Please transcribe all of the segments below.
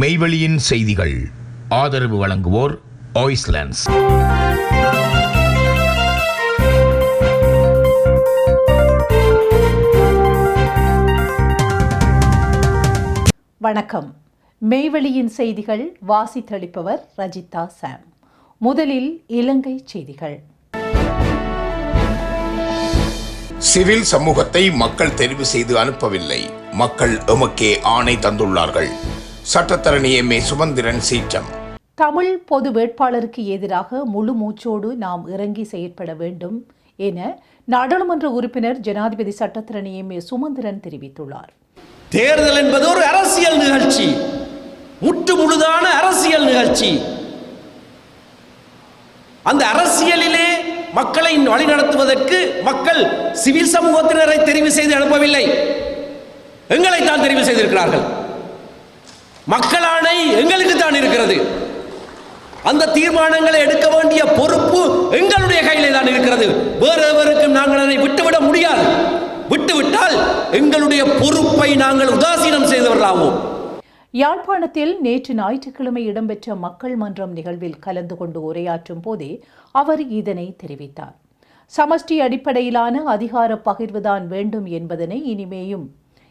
மெய்வெளியின் செய்திகள். ஆதரவு வழங்குவோர் ஆய்ஸ்லாண்ட்ஸ் வணக்கம். மெய்வெளியின் செய்திகள் வாசித்தளிப்பவர் ரஜிதா சாம். முதலில் இலங்கை செய்திகள். சிவில் சமூகத்தை மக்கள் தெரிவு செய்து அனுப்பவில்லை. மக்கள் எமக்கே ஆணை தந்துள்ளார்கள். சட்டத்தரணி எம் ஏ சுமந்திரன் சீற்றம். தமிழ் பொது வேட்பாளருக்கு எதிராக முழு மூச்சோடு நாம் இறங்கி செயற்பட வேண்டும் என நாடாளுமன்ற உறுப்பினர் ஜனாதிபதி சட்டத்திரணி எம் ஏ சுமந்திரன் தெரிவித்துள்ளார். தேர்தல் என்பது ஒரு அரசியல் நிகழ்ச்சி. முற்று முழுதான அரசியல் நிகழ்ச்சி. அந்த அரசியலிலே மக்களை வழிநடத்துவதற்கு மக்கள் சிவில் சமூகத்தினரை தெரிவு செய்து அனுப்பவில்லை எங்களை தான் தெரிவு செய்திருக்கிறார்கள்? மக்களாணை எங்களுக்கு தான் இருக்கிறது. அந்த தீர்மானங்களை எடுக்க வேண்டிய பொறுப்பு எங்களுடைய கையிலே தான் இருக்கிறது. வேறு எவருக்கும் நாங்கள் அதை விட்டுவிட முடியாது. விட்டுவிட்டால் எங்களுடைய பொறுப்பை நாங்கள் உதாசீனம் செய்தவர்களாவோம். யாழ்ப்பாணத்தில் நேற்று ஞாயிற்றுக்கிழமை இடம்பெற்ற மக்கள் மன்றம் நிகழ்வில் கலந்து கொண்டு உரையாற்றும் போதே அவர் இதனை தெரிவித்தார். சமஷ்டி அடிப்படையிலான அதிகார பகிர்வுதான் வேண்டும் என்பதனை இனிமேயும்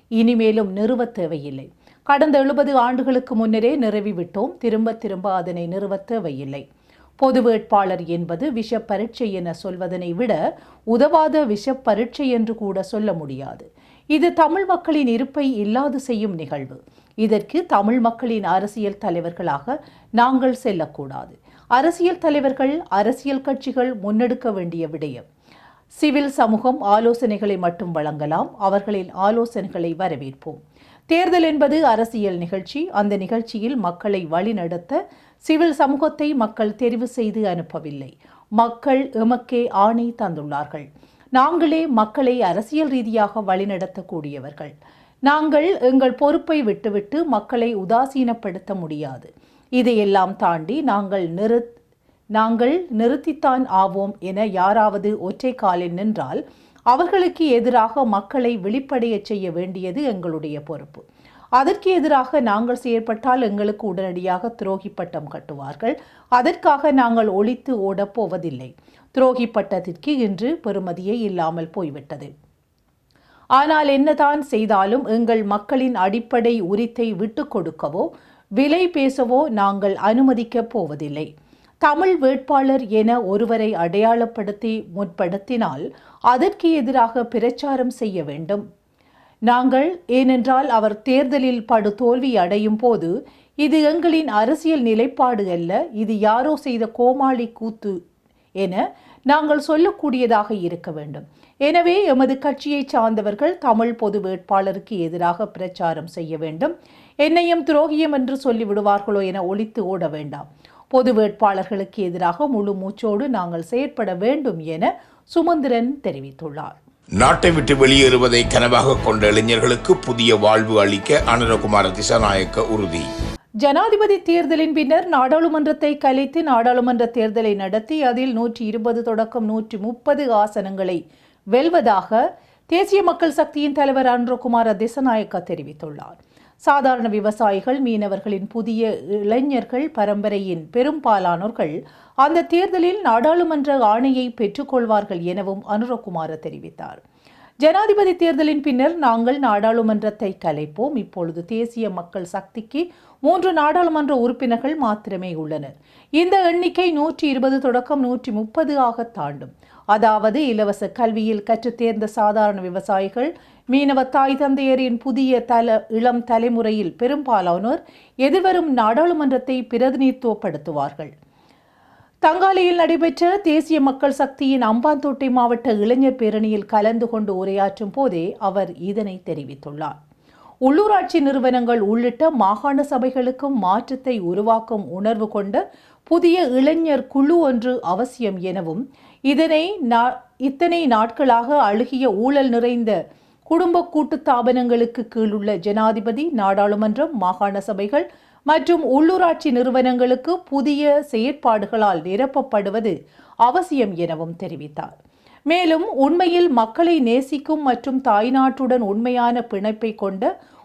இனிமேலும் நிறுவத் தேவையில்லை. கடந்த எழுபது ஆண்டுகளுக்கு முன்னரே நிறுவிவிட்டோம். திரும்ப திரும்ப அதனை நிறுவத் தேவையில்லை பொது வேட்பாளர் என்பது விஷ பரீட்சை என சொல்வதனை விட உதவாத விஷ பரீட்சை என்று கூட சொல்ல முடியாது. இது தமிழ் மக்களின் இருப்பை இல்லாது செய்யும் நிகழ்வு. இதற்கு தமிழ் மக்களின் அரசியல் தலைவர்களாக நாங்கள் செல்லக்கூடாது. அரசியல் தலைவர்கள் அரசியல் கட்சிகள் முன்னெடுக்க வேண்டிய விடயம். சிவில் சமூகம் ஆலோசனைகளை மட்டும் வழங்கலாம். அவர்களின் ஆலோசனைகளை வரவேற்போம். தேர்தல் என்பது அரசியல் நிகழ்ச்சி. அந்த நிகழ்ச்சியில் மக்களை வழிநடத்த சிவில் சமூகத்தை மக்கள் தெரிவு செய்து அனுப்பவில்லை. மக்கள் எமக்கே ஆணை தந்துள்ளார்கள். நாங்களே மக்களை அரசியல் ரீதியாக வழிநடத்தக்கூடியவர்கள். நாங்கள் எங்கள் பொறுப்பை விட்டுவிட்டு மக்களை உதாசீனப்படுத்த முடியாது. இதையெல்லாம் தாண்டி நாங்கள் நிறு நாங்கள் நிறுத்தித்தான் ஆவோம் என யாராவது ஒற்றை காலில் நின்றால் அவர்களுக்கு எதிராக மக்களை வெளிப்படையச் செய்ய வேண்டியது எங்களுடைய பொறுப்பு. அதற்கு எதிராக நாங்கள் செயற்பட்டால் எங்களுக்கு உடனடியாக துரோகி பட்டம் கட்டுவார்கள். அதற்காக நாங்கள் ஒழித்து ஓடப் போவதில்லை. துரோகி பட்டத்திற்கு இன்று பெறுமதியே இல்லாமல் போய்விட்டது. ஆனால் என்னதான் செய்தாலும் எங்கள் மக்களின் அடிப்படை உரித்தை விட்டு கொடுக்கவோ விலை பேசவோ நாங்கள் அனுமதிக்கப் போவதில்லை. தமிழ் வேட்பாளர் என ஒருவரை அடையாளப்படுத்தி முற்படுத்தினால் அதற்கு எதிராக பிரச்சாரம் செய்ய வேண்டும். நாங்கள் ஏனென்றால் அவர் தேர்தலில் படு தோல்வி அடையும் போது இது எங்களின் அரசியல் நிலைப்பாடு அல்ல இது யாரோ செய்த கோமாளி கூத்து என நாங்கள் சொல்லக்கூடியதாக இருக்க வேண்டும். எனவே எமது கட்சியை சார்ந்தவர்கள் தமிழ் பொது வேட்பாளருக்கு எதிராக பிரச்சாரம் செய்ய வேண்டும். என்னையும் துரோகியம் என்று சொல்லிவிடுவார்களோ என ஒழித்து ஓட வேண்டாம். பொது வேட்பாளர்களுக்கு எதிராக முழு மூச்சோடு நாங்கள் செயற்பட வேண்டும் என சுமந்திரன் தெரிவித்துள்ளார். நாட்டை விட்டு வெளியேறுவதை கனவாக கொண்ட இளைஞர்களுக்கு புதிய வாழ்வு அளிக்க அனுரகுமார திசாநாயக்க உறுதி. ஜனாதிபதி தேர்தலின் பின்னர் நாடாளுமன்றத்தை கலைத்து நாடாளுமன்ற தேர்தலை நடத்தி அதில் நூற்றி இருபது தொடக்கம் நூற்றி முப்பது ஆசனங்களை வெல்வதாக தேசிய மக்கள் சக்தியின் தலைவர் அன்ரகுமார திசநாயக்கா தெரிவித்துள்ளார். சாதாரண விவசாயிகள் மீனவர்களின் புதிய இளைஞர்கள் பரம்பரையின் பெரும்பாலானோர்கள் அந்த தேர்தலில் நாடாளுமன்ற ஆணையை பெற்றுக்கொள்வார்கள் எனவும் அனுரகுமார தெரிவித்தார். ஜனாதிபதி தேர்தலின் பின்னர் நாங்கள் நாடாளுமன்றத்தை கலைப்போம். இப்பொழுது தேசிய மக்கள் சக்திக்கு மூன்று நாடாளுமன்ற உறுப்பினர்கள் மாத்திரமே உள்ளனர். இந்த எண்ணிக்கை நூற்றி இருபது தொடக்கம் நூற்றி முப்பது ஆக தாண்டும். அதாவது இலவச கல்வியில் கற்றுத் தேர்ந்த சாதாரண விவசாயிகள் மீனவ தாய் தந்தையரின் புதிய தல இளம் தலைமுறையில் பெரும்பாலானோர் எதிர்வரும் நாடாளுமன்றத்தை பிரதிநிதித்துவப்படுத்துவார்கள். தங்காலையில் நடைபெற்ற தேசிய மக்கள் சக்தியின் அம்பாந்தோட்டை மாவட்ட இளைஞர் பேரணியில் கலந்து கொண்டு உரையாற்றும் போதே அவர் இதனை தெரிவித்துள்ளார். உள்ளூராட்சி நிறுவனங்கள் உள்ளிட்ட மாகாண சபைகளுக்கும் மாற்றத்தை உருவாக்கும் உணர்வு கொண்ட புதிய இளைஞர் குழு ஒன்று அவசியம் எனவும் இதனை நா இத்தனை நாட்களாக அழுகிய ஊழல் நிறைந்த குடும்ப கூட்டுத்தாபனங்களுக்கு கீழுள்ள ஜனாதிபதி நாடாளுமன்றம் மாகாண சபைகள் மற்றும் உள்ளூராட்சி நிறுவனங்களுக்கு புதிய செயற்பாடுகளால் நிரப்பப்படுவது அவசியம் எனவும் தெரிவித்தார். மேலும் உண்மையில் மக்களை நேசிக்கும் மற்றும் தாய்நாட்டுடன் உண்மையான பிணைப்பை கொண்ட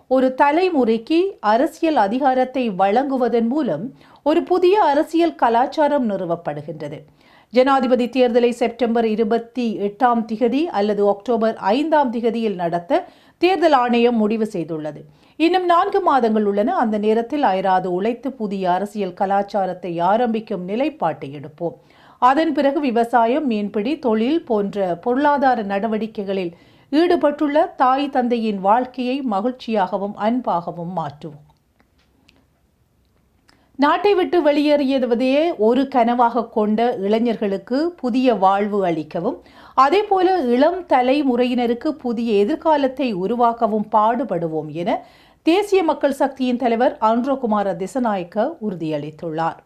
ஒரு தலைமுறைக்கு அரசியல் அதிகாரத்தை வழங்குவதன் மூலம் ஒரு புதிய அரசியல் கலாச்சாரம் நிறுவப்படுகின்றது. ஜனாதிபதி தேர்தலை செப்டம்பர் இருபத்தி எட்டாம் திகதி அல்லது அக்டோபர் ஐந்தாம் திகதியில் நடத்த தேர்தல் ஆணையம் முடிவு செய்துள்ளது. இன்னும் நான்கு மாதங்கள் உள்ளன. அந்த நேரத்தில் அயராது உழைத்து புதிய அரசியல் கலாச்சாரத்தை ஆரம்பிக்கும் நிலைப்பாட்டை எடுப்போம். அதன் பிறகு விவசாயம் மீன்பிடி தொழில் போன்ற பொருளாதார நடவடிக்கைகளில் ஈடுபட்டுள்ள தாய் தந்தையின் வாழ்க்கையை மகிழ்ச்சியாகவும் அன்பாகவும் மாற்றுவோம். நாட்டை விட்டு வெளியேறியதையே ஒரு கனவாக கொண்ட இளைஞர்களுக்கு புதிய வாழ்வு அளிக்கவும் அதேபோல இளம் தலைமுறையினருக்கு புதிய எதிர்காலத்தை உருவாக்கவும் பாடுபடுவோம் என தேசிய மக்கள் சக்தியின் தலைவர் அன்ரோகுமார திசநாயக்க உறுதியளித்துள்ளார்.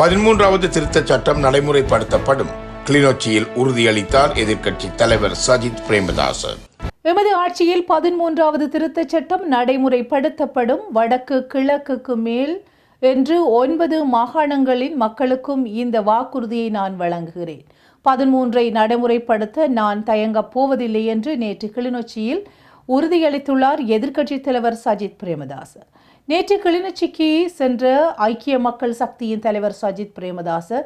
பதிமூன்றாவது திருத்தச் சட்டம் நடைமுறைப்படுத்தப்படும். கிளிநொச்சியில் உறுதியளித்தார் எதிர்க்கட்சி தலைவர் சஜித் பிரேமதாசன் எமது ஆட்சியில் பதிமூன்றாவது திருத்தச் சட்டம் நடைமுறைப்படுத்தப்படும். வடக்கு கிழக்குக்கு மேல் என்று ஒன்பது மாகாணங்களின் மக்களுக்கும் இந்த வாக்குறுதியை நான் வழங்குகிறேன். பதிமூன்றை நடைமுறைப்படுத்த நான் தயங்கப் போவதில்லை என்று நேற்று கிளிநொச்சியில் உறுதியளித்துள்ளார் எதிர்க்கட்சித் தலைவர் சஜித் பிரேமதாஸ் நேற்று கிளிநொச்சிக்கு சென்ற ஐக்கிய மக்கள் சக்தியின் தலைவர் சஜித் பிரேமதாஸ்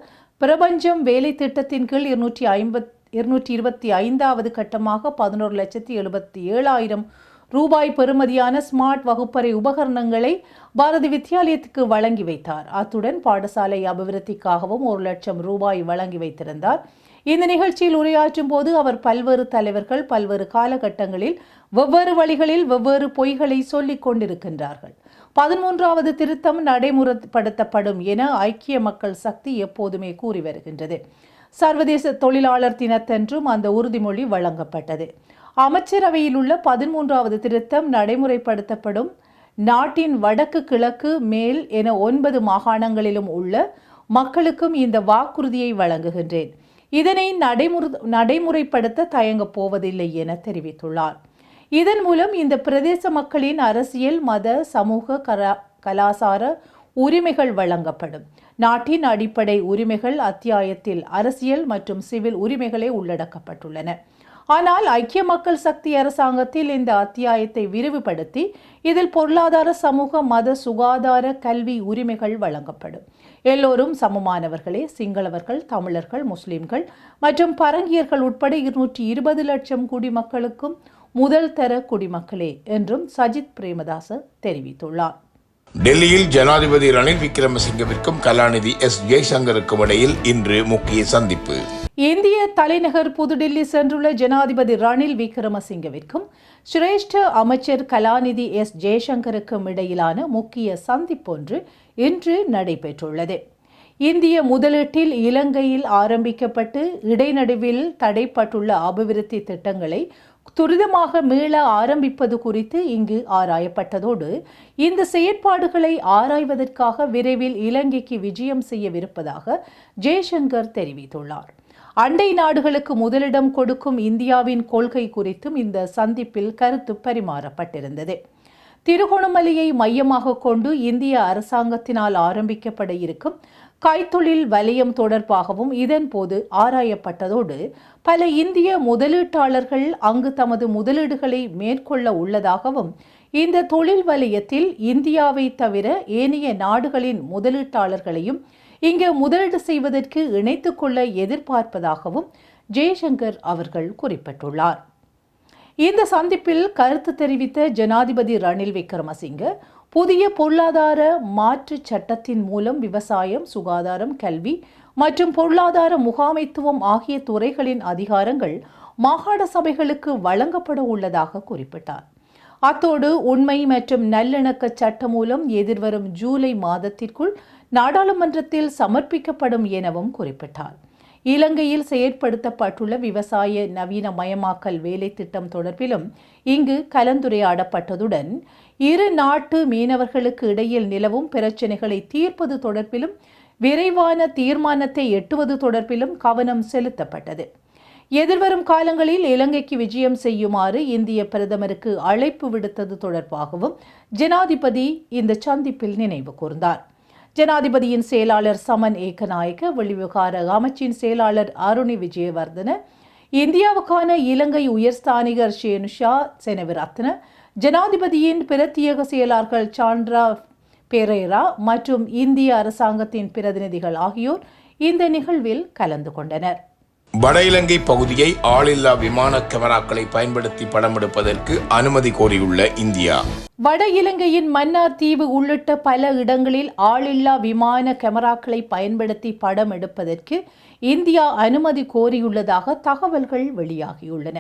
பிரபஞ்சம் வேலை திட்டத்தின் கீழ் இருநூற்றி ஐம்பத் இருநூற்றி இருபத்தி ஐந்தாவது கட்டமாக பதினோரு லட்சத்தி எழுபத்தி ஏழாயிரம் ரூபாய் பெறுமதியான ஸ்மார்ட் வகுப்பறை உபகரணங்களை பாரதி வித்யாலயத்துக்கு வழங்கி வைத்தார். அத்துடன் பாடசாலை அபிவிருத்திக்காகவும் ஒரு லட்சம் ரூபாய் வழங்கி வைத்திருந்தார். இந்த நிகழ்ச்சியில் உரையாற்றும் போது அவர் பல்வேறு தலைவர்கள் பல்வேறு காலகட்டங்களில் வெவ்வேறு வழிகளில் வெவ்வேறு பொய்களை சொல்லிக் கொண்டிருக்கின்றார்கள். பதிமூன்றாவது திருத்தம் நடைமுறைப்படுத்தப்படும் என ஐக்கிய மக்கள் சக்தி எப்போதுமே கூறி வருகின்றது. சர்வதேச தொழிலாளர் தினத்தன்றும் அந்த உறுதிமொழி வழங்கப்பட்டது. அமைச்சரவையில் உள்ள பதிமூன்றாவது திருத்தம் நடைமுறைப்படுத்தப்படும். நாட்டின் வடக்கு கிழக்கு மேல் என ஒன்பது மாகாணங்களிலும் உள்ள மக்களுக்கும் இந்த வாக்குறுதியை வழங்குகின்றேன். இதனை நடைமுறை நடைமுறைப்படுத்த தயங்கப் போவதில்லை என தெரிவித்துள்ளார். இதன் மூலம் இந்த பிரதேச மக்களின் அரசியல் மத சமூக கலா கலாசார உரிமைகள் வழங்கப்படும். நாட்டின் அடிப்படை உரிமைகள் அத்தியாயத்தில் அரசியல் மற்றும் சிவில் உரிமைகளே உள்ளடக்கப்பட்டுள்ளன. ஆனால் ஐக்கிய மக்கள் சக்தி அரசாங்கத்தில் இந்த அத்தியாயத்தை விரிவுபடுத்தி இதில் பொருளாதார சமூக மத சுகாதார கல்வி உரிமைகள் வழங்கப்படும். எல்லோரும் சமமானவர்களே சிங்களவர்கள் தமிழர்கள் முஸ்லிம்கள் மற்றும் பரங்கியர்கள் உட்பட இருநூற்றி இருபது லட்சம் குடிமக்களுக்கும் முதல் தர குடிமக்களே என்றும் சஜித் பிரேமதாச தெரிவித்துள்ளார். டெல்லியில் ஜனாதிபதி ரணில் விக்ரமசிங்கவிற்கும் கலாநிதி எஸ் ஜெய்சங்கருக்கும் இடையில் இன்று முக்கிய சந்திப்பு. இந்திய தலைநகர் புதுடில்லி சென்றுள்ள ஜனாதிபதி ரணில் விக்ரமசிங்கவிற்கும் சிரேஷ்ட அமைச்சர் கலாநிதி எஸ் ஜெயசங்கருக்கும் இடையிலான முக்கிய சந்திப்பொன்று இன்று நடைபெற்றுள்ளது. இந்திய முதலீட்டில் இலங்கையில் ஆரம்பிக்கப்பட்டு இடைநடுவில் தடைப்பட்டுள்ள அபிவிருத்தி திட்டங்களை துரிதமாக மீள ஆரம்பிப்பது குறித்து இங்கு ஆராயப்பட்டதோடு இந்த செயற்பாடுகளை ஆராய்வதற்காக விரைவில் இலங்கைக்கு விஜயம் செய்யவிருப்பதாக ஜெய்சங்கர் தெரிவித்துள்ளார். அண்டை நாடுகளுக்கு முதலிடம் கொடுக்கும் இந்தியாவின் கொள்கை குறித்தும் இந்த சந்திப்பில் கருத்து பரிமாறப்பட்டிருந்தது. திருகோணமலையை மையமாக கொண்டு இந்திய அரசாங்கத்தினால் ஆரம்பிக்கப்பட இருக்கும் கைத்தொழில் வலயம் தொடர்பாகவும் இதன்போது ஆராயப்பட்டதோடு பல இந்திய முதலீட்டாளர்கள் அங்கு தமது முதலீடுகளை மேற்கொள்ள உள்ளதாகவும் இந்த தொழில் வலயத்தில் இந்தியாவை தவிர ஏனைய நாடுகளின் முதலீட்டாளர்களையும் இங்கு முதலீடு செய்வதற்கு இணைத்துக்கொள்ள எதிர்பார்ப்பதாகவும் ஜெய்சங்கர் அவர்கள் குறிப்பிட்டுள்ளார். இந்த சந்திப்பில் கருத்து தெரிவித்த ஜனாதிபதி ரணில் விக்ரமசிங்க புதிய பொருளாதார மாற்று சட்டத்தின் மூலம் விவசாயம் சுகாதாரம் கல்வி மற்றும் பொருளாதார முகாமைத்துவம் ஆகிய துறைகளின் அதிகாரங்கள் மாகாண சபைகளுக்கு வழங்கப்பட உள்ளதாக குறிப்பிட்டார். அத்தோடு உண்மை மற்றும் நல்லிணக்க சட்டம் மூலம் எதிர்வரும் ஜூலை மாதத்திற்குள் நாடாளுமன்றத்தில் சமர்ப்பிக்கப்படும் எனவும் குறிப்பிட்டார். இலங்கையில் செயற்படுத்தப்பட்டுள்ள விவசாய நவீனமயமாக்கல் வேலை திட்டம் தொடர்பிலும் இங்கு கலந்துரையாடப்பட்டதுடன் இரு நாட்டு மீனவர்களுக்கு இடையில் நிலவும் பிரச்சினைகளை தீர்ப்பது தொடர்பிலும் விரைவான தீர்மானத்தை எட்டுவது தொடர்பிலும் கவனம் செலுத்தப்பட்டது. எதிர்வரும் காலங்களில் இலங்கைக்கு விஜயம் செய்யுமாறு இந்திய பிரதமருக்கு அழைப்பு விடுத்தது தொடர்பாகவும் ஜனாதிபதி இந்த சந்திப்பில் நினைவு கூர்ந்தார். ஜனாதிபதியின் செயலாளர் சமன் ஏகநாயக்க வெளிவிவகார அமைச்சின் செயலாளர் அருணி விஜயவர்தன இந்தியாவுக்கான இலங்கை உயர்ஸ்தானிகர் ஷேனுஷா செனவிரத்ன ஜனாதிபதியின் பிரத்யேக செயலாளர்கள் சாண்ட்ரா பெரேரா மற்றும் இந்திய அரசாங்கத்தின் பிரதிநிதிகள் ஆகியோர் இந்த நிகழ்வில் கலந்து கொண்டனர். வட இலங்கை பகுதியை ஆளில்லா விமான கேமராக்களை பயன்படுத்தி படம் எடுப்பதற்கு அனுமதி கோரியுள்ள இந்தியா. வட இலங்கையின் மன்னார் தீவு உள்ளிட்ட பல இடங்களில் ஆளில்லா விமான கேமராக்களை பயன்படுத்தி படம் எடுப்பதற்கு இந்தியா அனுமதி கோரியுள்ளதாக தகவல்கள் வெளியாகியுள்ளன.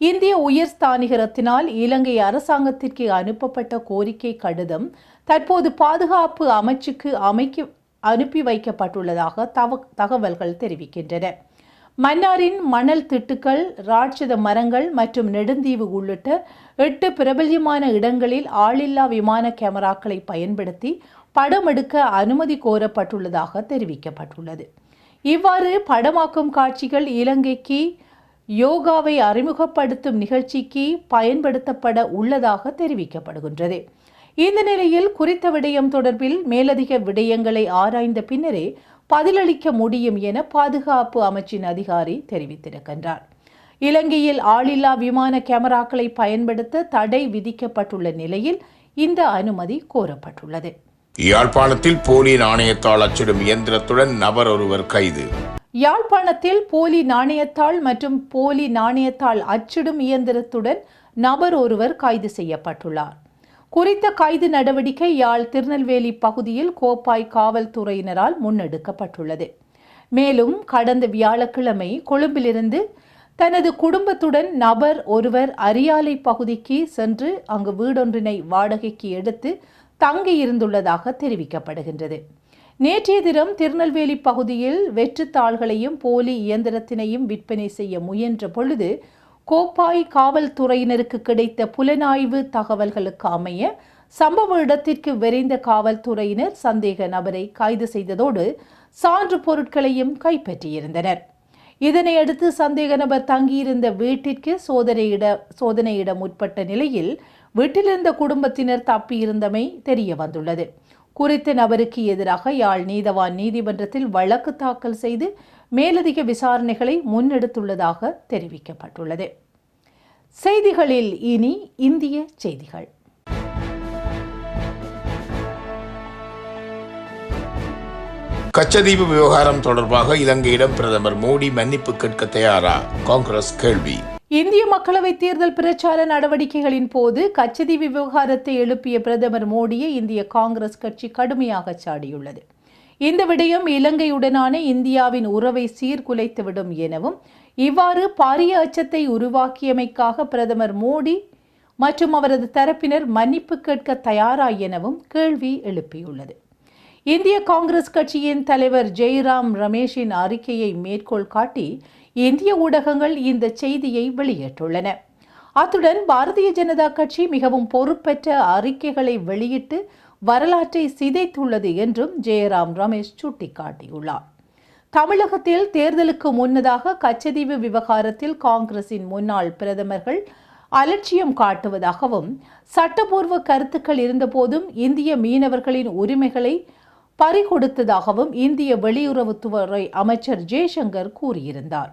இந்திய உயர் ஸ்தானிகரத்தினால் இலங்கை அரசாங்கத்திற்கு அனுப்பப்பட்ட கோரிக்கை கடிதம் தற்போது பாதுகாப்பு அமைச்சுக்கு அமைக்க அனுப்பி வைக்கப்பட்டுள்ளதாக தவ தகவல்கள் தெரிவிக்கின்றன. மன்னாரின் மணல் திட்டுக்கள் ராட்சத மரங்கள் மற்றும் நெடுந்தீவு உள்ளிட்ட எட்டு பிரபல்யமான இடங்களில் ஆளில்லா விமான கேமராக்களை பயன்படுத்தி படம் எடுக்க அனுமதி கோரப்பட்டுள்ளதாக தெரிவிக்கப்பட்டுள்ளது. இவ்வாறு படமாக்கும் காட்சிகள் இலங்கைக்கு யோகாவை அறிமுகப்படுத்தும் நிகழ்ச்சிக்கு பயன்படுத்தப்பட உள்ளதாக தெரிவிக்கப்படுகின்றது. இந்த நிலையில் குறித்த விடயம் தொடர்பில் மேலதிக விடயங்களை ஆராய்ந்த பின்னரே பதிலளிக்க முடியும் என பாதுகாப்பு அமைச்சின் அதிகாரி தெரிவித்திருக்கின்றார். இலங்கையில் ஆளில்லா விமான கேமராக்களை பயன்படுத்த தடை விதிக்கப்பட்டுள்ள நிலையில் இந்த அனுமதி கோரப்பட்டுள்ளது. யாழ்ப்பாணத்தில் போலி நாணயத்தாள் அச்சிடும் இயந்திரத்துடன் நபர் ஒருவர் கைது. யாழ்ப்பாணத்தில் போலி நாணயத்தாள் மற்றும் போலி நாணயத்தாள் அச்சிடும் இயந்திரத்துடன் நபர் ஒருவர் கைது செய்யப்பட்டுள்ளார். குறித்த கைது நடவடிக்கை யாழ் திருநெல்வேலி பகுதியில் கோப்பாய் காவல்துறையினரால் முன்னெடுக்கப்பட்டுள்ளது. மேலும் கடந்த வியாழக்கிழமை கொழும்பிலிருந்து தனது குடும்பத்துடன் நபர் ஒருவர் அரியாலை பகுதிக்கு சென்று அங்கு வீடொன்றினை வாடகைக்கு எடுத்து தங்கியிருந்துள்ளதாக தெரிவிக்கப்படுகின்றது. நேற்றைய தினம் திருநெல்வேலி பகுதியில் வெற்றுத்தாள்களையும் போலி இயந்திரத்தினையும் விற்பனை செய்ய முயன்ற பொழுது கோப்பாய் காவல்துறையினருக்கு கிடைத்த புலனாய்வு தகவல்களுக்கு அமைய சம்பவ இடத்திற்கு விரைந்த காவல்துறையினர் சந்தேக நபரை கைது செய்ததோடு சான்று பொருட்களையும் கைப்பற்றியிருந்தனர். இதனையடுத்து சந்தேக நபர் தங்கியிருந்த வீட்டிற்கு சோதனையிட சோதனையிட முற்பட்ட நிலையில் வீட்டிலிருந்த குடும்பத்தினர் தப்பியிருந்தமை தெரிய வந்துள்ளது குறித்த நபருக்கு எதிராக யாழ் நீதவான் நீதிமன்றத்தில் வழக்கு தாக்கல் செய்து மேலதிக விசாரணைகளை முன்னெடுத்துள்ளதாக தெரிவிக்கப்பட்டுள்ளது. செய்திகளில் இனி இந்திய செய்திகள். கச்சதீவு விவகாரம் தொடர்பாக இலங்கையிடம் பிரதமர் மோடி மன்னிப்பு கேட்க தயாரா? காங்கிரஸ் கேள்வி. இந்திய மக்களவைத் தேர்தல் பிரச்சார நடவடிக்கைகளின் போது கச்சதீவு விவகாரத்தை எழுப்பிய பிரதமர் மோடியை இந்திய காங்கிரஸ் கட்சி கடுமையாக சாடியுள்ளது. இந்த விடயம் இலங்கையுடனான இந்தியாவின் உறவை சீர்குலைத்துவிடும் எனவும் இவ்வாறு பாரிய அச்சத்தை உருவாக்கியமைக்காக பிரதமர் மோடி மற்றும் அவரது தரப்பினர் மன்னிப்பு கேட்க தயாரா எனவும் கேள்வி எழுப்பியுள்ளது. இந்திய காங்கிரஸ் கட்சியின் தலைவர் ஜெய்ராம் ரமேஷின் அறிக்கையை மேற்கோள் காட்டி இந்திய ஊடகங்கள் இந்த செய்தியை வெளியிட்டுள்ளன. அத்துடன் பாரதிய ஜனதா கட்சி மிகவும் பொறுப்பற்ற அறிக்கைகளை வெளியிட்டு வரலாற்றை சிதைத்துள்ளது என்றும் ஜெயராம் ரமேஷ் சுட்டிக்காட்டியுள்ளார். தமிழகத்தில் தேர்தலுக்கு முன்னதாக கச்சதீவு விவகாரத்தில் காங்கிரசின் முன்னாள் பிரதமர்கள் அலட்சியம் காட்டுவதாகவும் சட்டபூர்வ கருத்துக்கள் இருந்தபோதும் இந்திய மீனவர்களின் உரிமைகளை பறிகொடுத்ததாகவும் இந்திய வெளியுறவுத்துறை அமைச்சர் ஜெய்சங்கர் கூறியிருந்தார்.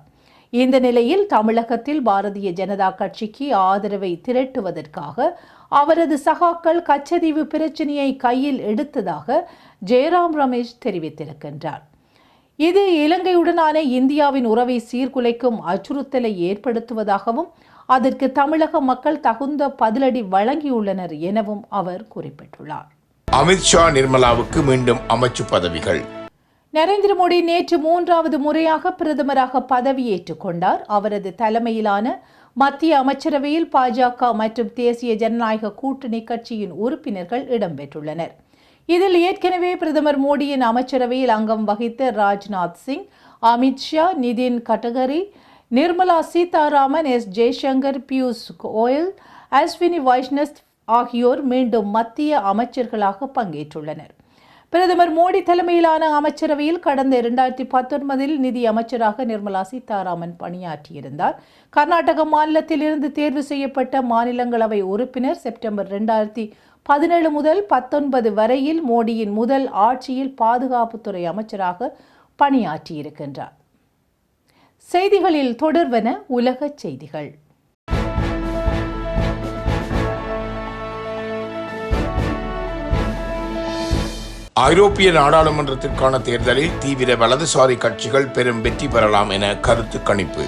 இந்த நிலையில் தமிழகத்தில் பாரதிய ஜனதா கட்சிக்கு ஆதரவை திரட்டுவதற்காக அவரது சகாக்கள் கச்சதீவு பிரச்சனையை கையில் எடுத்ததாக ஜெயராம் ரமேஷ் தெரிவித்திருக்கின்றார். இது இலங்கையுடனான இந்தியாவின் உறவை சீர்குலைக்கும் அச்சுறுத்தலை ஏற்படுத்துவதாகவும் அதற்கு தமிழக மக்கள் தகுந்த பதிலடி வழங்கியுள்ளனர் எனவும் அவர் குறிப்பிட்டுள்ளார். அமித்ஷா நிர்மலாவுக்கு மீண்டும் அமைச்சு பதவிகள். நரேந்திர மோடி நேற்று மூன்றாவது முறையாக பிரதமராக பதவியேற்றுக் கொண்டார். அவரது தலைமையிலான மத்திய அமைச்சரவையில் பாஜக மற்றும் தேசிய ஜனநாயக கூட்டணி கட்சியின் உறுப்பினர்கள் இடம்பெற்றுள்ளனர். இதில் ஏற்கனவே பிரதமர் மோடியின் அமைச்சரவையில் அங்கம் வகித்த ராஜ்நாத் சிங் அமித்ஷா நிதின் கட்டகரி நிர்மலா சீதாராமன் எஸ். ஜெய்சங்கர் பியூஷ் கோயல் அஸ்வினி வைஷ்ணஸ் ஆகியோர் மீண்டும் மத்திய அமைச்சர்களாக பங்கேற்றுள்ளனர். பிரதமர் மோடி தலைமையிலான அமைச்சரவையில் கடந்த இரண்டாயிரத்தி பத்தொன்பதில் நிதி அமைச்சராக நிர்மலா சீதாராமன் பணியாற்றியிருந்தார். கர்நாடக மாநிலத்திலிருந்து தேர்வு செய்யப்பட்ட மாநிலங்களவை உறுப்பினர் செப்டம்பர் இரண்டாயிரத்தி பதினேழு முதல் பத்தொன்பது வரையில் மோடியின் முதல் ஆட்சியில் பாதுகாப்புத்துறை அமைச்சராக பணியாற்றியிருக்கின்றார். செய்திகளில் தொடர்வன உலகச் செய்திகள். ஐரோப்பிய நாடாளுமன்றத்திற்கான தேர்தலில் தீவிர வலதுசாரி கட்சிகள் பெரும் வெற்றி பெறலாம் என கருத்து கணிப்பு.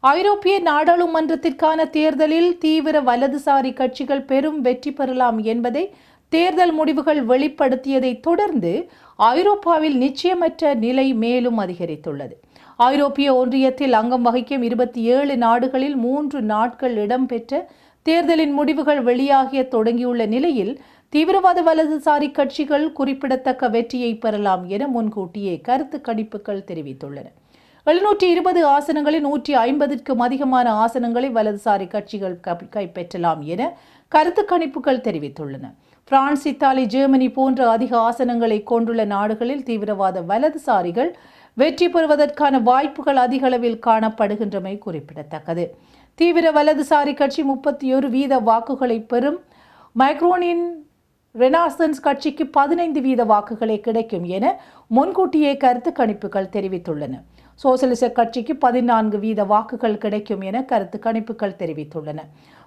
ஐரோப்பிய நாடாளுமன்றத்திற்கான தேர்தலில் தீவிர வலதுசாரி கட்சிகள் பெரும் வெற்றி பெறலாம் என்பதை தேர்தல் முடிவுகள் வெளிப்படுத்தியதைத் தொடர்ந்து ஐரோப்பாவில் நிச்சயமற்ற நிலை மேலும் அதிகரித்துள்ளது. ஐரோப்பிய ஒன்றியத்தில் அங்கம் வகிக்கும் இருபத்தி ஏழு நாடுகளில் மூன்று நாட்கள் இடம்பெற்ற தேர்தலின் முடிவுகள் வெளியாகிய தொடங்கியுள்ள நிலையில் தீவிரவாத வலதுசாரி கட்சிகள் குறிப்பிடத்தக்க வெற்றியை பெறலாம் என முன்கூட்டியே கருத்து கணிப்புகள் தெரிவித்துள்ளன. எழுநூற்றி இருபது ஆசனங்களில் நூற்றி ஐம்பதுக்கும் அதிகமான ஆசனங்களை வலதுசாரி கட்சிகள் கைப்பற்றலாம் என கருத்து கணிப்புகள் தெரிவித்துள்ளன. பிரான்ஸ் இத்தாலி ஜெர்மனி போன்ற அதிக ஆசனங்களை கொண்டுள்ள நாடுகளில் தீவிரவாத வலதுசாரிகள் வெற்றி பெறுவதற்கான வாய்ப்புகள் அதிகளவில் காணப்படுகின்றமை குறிப்பிடத்தக்கது. தீவிர வலதுசாரி கட்சி முப்பத்தி ஒரு வீத வாக்குகளை பெறும் மைக்ரோனின் ரெனாசன்ஸ் கட்சிக்கு பதினைந்து வீத வாக்குகளே கிடைக்கும் என முன்கூட்டியே கருத்து கணிப்புகள் தெரிவித்துள்ளன. சோசலிச கட்சிக்கு பதினான்கு வீத வாக்குகள் கிடைக்கும் என கருத்து கணிப்புகள் தெரிவித்துள்ளன.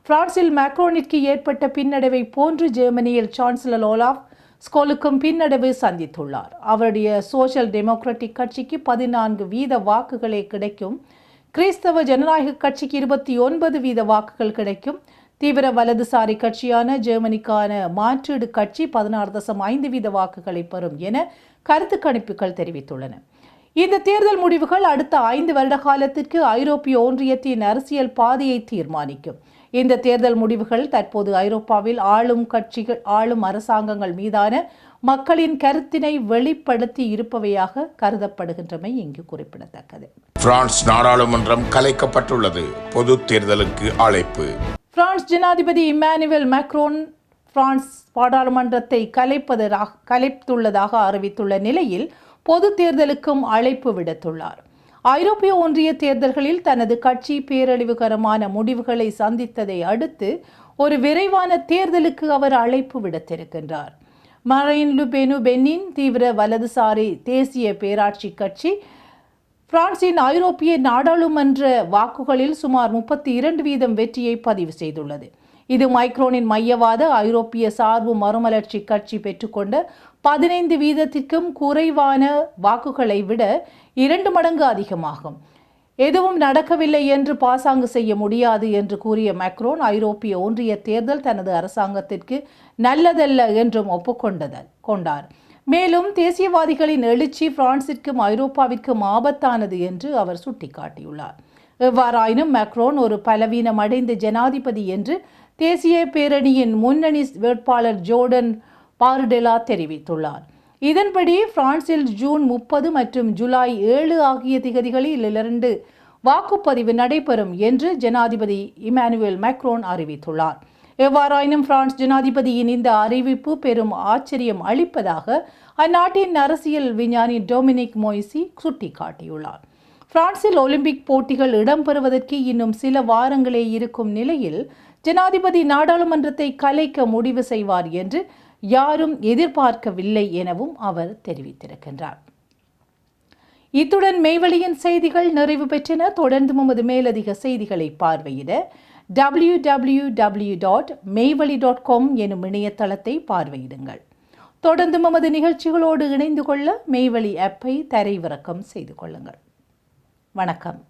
பிரான்சில் மேக்ரோனிற்கு ஏற்பட்ட பின்னடைவை போன்று ஜெர்மனியில் சான்சலர் ஓலாஃப் ஸ்கோலுக்கும் பின்னடைவு சந்தித்துள்ளார். அவருடைய சோஷியல் டெமோக்ராட்டிக் கட்சிக்கு பதினான்கு வீத வாக்குகளே கிடைக்கும். கிறிஸ்தவ ஜனநாயக கட்சிக்கு இருபத்தி ஒன்பது வீத வாக்குகள் கிடைக்கும். தீவிர வலதுசாரி கட்சியான ஜெர்மனிக்கான மாற்றீடு கட்சி பதினாறு தசம் ஐந்து வீத வாக்குகளை பெறும் என கருத்து கணிப்புகள் தெரிவித்துள்ளன. இந்த தேர்தல் முடிவுகள் அடுத்த ஐந்து வருட காலத்திற்கு ஐரோப்பிய ஒன்றியத்தின் அரசியல் பாதையை தீர்மானிக்கும். இந்த தேர்தல் முடிவுகள் தற்போது ஐரோப்பாவில் ஆளும் கட்சிகள் ஆளும் அரசாங்கங்கள் மீதான மக்களின் கருத்தினை வெளிப்படுத்தி இருப்பவையாக கருதப்படுகின்றமை இங்கு குறிப்பிடத்தக்கது. பிரான்ஸ் நாடாளுமன்றம் கலைக்கப்பட்டுள்ளது. பொது தேர்தலுக்கு அழைப்பு. பிரான்ஸ் ஜனாதிபதி இம்மானுவேல் மேக்ரோன் பிரான்ஸ் பாராளுமன்றத்தை கலைப்பதாக கலைத்துள்ளதாக அறிவித்துள்ள நிலையில் பொது தேர்தலுக்கும் அழைப்பு விடுத்துள்ளார். ஐரோப்பிய ஒன்றிய தேர்தல்களில் தனது கட்சி பேரழிவுகரமான முடிவுகளை சந்தித்ததை அடுத்து ஒரு விரைவான தேர்தலுக்கு அவர் அழைப்பு விடுத்திருக்கின்றார். மரைன் லுபெனு பென்னின் தீவிர வலதுசாரி தேசிய பேராட்சி கட்சி பிரான்சின் ஐரோப்பிய நாடாளுமன்ற வாக்குகளில் சுமார் முப்பத்தி இரண்டு வீதம் வெற்றியை பதிவு செய்துள்ளது. இது மைக்ரோனின் மையவாத ஐரோப்பிய சார்பு மறுமலர்ச்சி கட்சி பெற்றுக்கொண்ட பதினைந்து வீதத்திற்கும் குறைவான வாக்குகளை விட இரண்டு மடங்கு அதிகமாகும். எதுவும் நடக்கவில்லை என்று பாசாங்கு செய்ய முடியாது என்று கூறிய மேக்ரோன் ஐரோப்பிய ஒன்றிய தேர்தல் தனது அரசாங்கத்திற்கு நல்லதல்ல என்றும் ஒப்புக்கொண்டதல் கொண்டார். மேலும் தேசியவாதிகளின் எழுச்சி பிரான்சிற்கும் ஐரோப்பாவிற்கும் ஆபத்தானது என்று அவர் சுட்டிக்காட்டியுள்ளார். எவ்வாறாயினும் மேக்ரோன் ஒரு பலவீனமடைந்த ஜனாதிபதி என்று தேசிய பேரணியின் முன்னணி வேட்பாளர் ஜோர்டன் பார்டெலா தெரிவித்துள்ளார். இதன்படி பிரான்சில் ஜூன் முப்பது மற்றும் ஜூலை ஏழு ஆகிய திகதிகளில் இரண்டு வாக்குப்பதிவு நடைபெறும் என்று ஜனாதிபதி இமானுவேல் மேக்ரோன் அறிவித்துள்ளார். எவ்வாறாயினும் பிரான்ஸ் ஜனாதிபதியின் இந்த அறிவிப்பு பெரும் ஆச்சரியம் அளிப்பதாக அந்நாட்டின் அரசியல் விஞ்ஞானி டொமினிக் மொய்சி சுட்டிக்காட்டியுள்ளார். பிரான்சில் ஒலிம்பிக் போட்டிகள் இடம்பெறுவதற்கு இன்னும் சில வாரங்களே இருக்கும் நிலையில் ஜனாதிபதி நாடாளுமன்றத்தை கலைக்க முடிவு செய்வார் என்று யாரும் எதிர்பார்க்கவில்லை எனவும் அவர் தெரிவித்திருக்கின்றார். இத்துடன் மேவழியின் செய்திகள் நிறைவு பெற்றன. தொடர்ந்து நமது மேலதிக செய்திகளை பார்வையிட W W W dot Meyvazhi dot com எனும் இணையதளத்தை பார்வையிடுங்கள். தொடர்ந்து நமது நிகழ்ச்சிகளோடு இணைந்து கொள்ள மெய்வழி ஆப்பை தரைவிறக்கம் செய்து கொள்ளுங்கள். வணக்கம்.